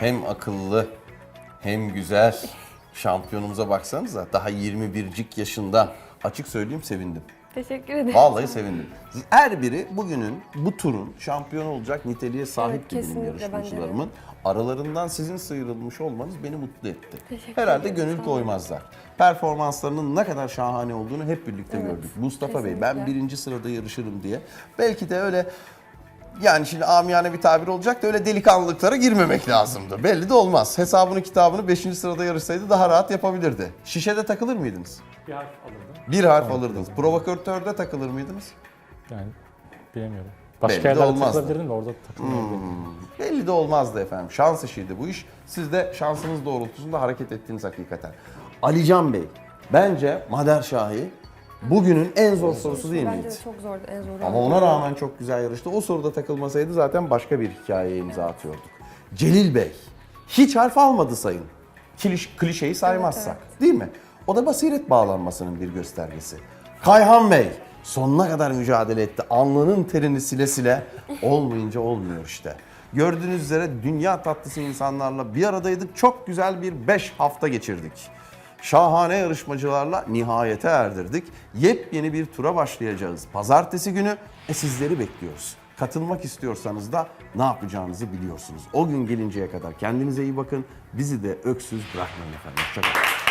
hem akıllı hem güzel şampiyonumuza baksanıza. Daha 21'cik yaşında. Açık söyleyeyim sevindim. Teşekkür ederim. Vallahi sevindim. Her biri bugünün, bu turun şampiyon olacak niteliğe sahip Evet, kesinlikle de. yarışmacılarımın. Aralarından sizin sıyrılmış olmanız beni mutlu etti. Teşekkür Herhalde ederim, gönül koymazlar. Performanslarının ne kadar şahane olduğunu hep birlikte Evet, gördük. Mustafa Bey ben kesinlikle. birinci sırada yarışırım diye. Belki de öyle yani şimdi amiyane bir tabir olacak da öyle delikanlılıklara girmemek lazımdı. Belli de olmaz. Hesabını kitabını 5. sırada yarışsaydı daha rahat yapabilirdi. Şişede takılır mıydınız? Bir harf alırdım. Bir harf alırdınız. Provokatörde takılır mıydınız? Yani bilemiyorum. Başka Belli de yerlerde olmazdı. takılabilirdim de orada takılmayabilirdim. Belli de olmazdı efendim. Şans işiydi bu iş. Siz de şansınız doğrultusunda hareket ettiniz hakikaten. Alican Bey, bence Mader Şahi bugünün en zor sorusu değil Bence miydi? de çok zordu, en zoru. Ama ona rağmen çok güzel yarıştı. O soruda takılmasaydı zaten başka bir hikayeye imza atıyorduk. Celil Bey, hiç harf almadı sayın. Kliş, klişeyi saymazsak. Değil mi? O da basiret bağlanmasının bir göstergesi. Kayhan Bey, sonuna kadar mücadele etti. Alnının terini sile sile olmayınca olmuyor işte. Gördüğünüz üzere dünya tatlısı insanlarla bir aradaydık. Çok güzel bir 5 hafta geçirdik. Şahane yarışmacılarla nihayete erdirdik. Yepyeni bir tura başlayacağız. Pazartesi günü e, sizleri bekliyoruz. Katılmak istiyorsanız da ne yapacağınızı biliyorsunuz. O gün gelinceye kadar kendinize iyi bakın. Bizi de öksüz bırakmayın efendim. Hoşçakalın.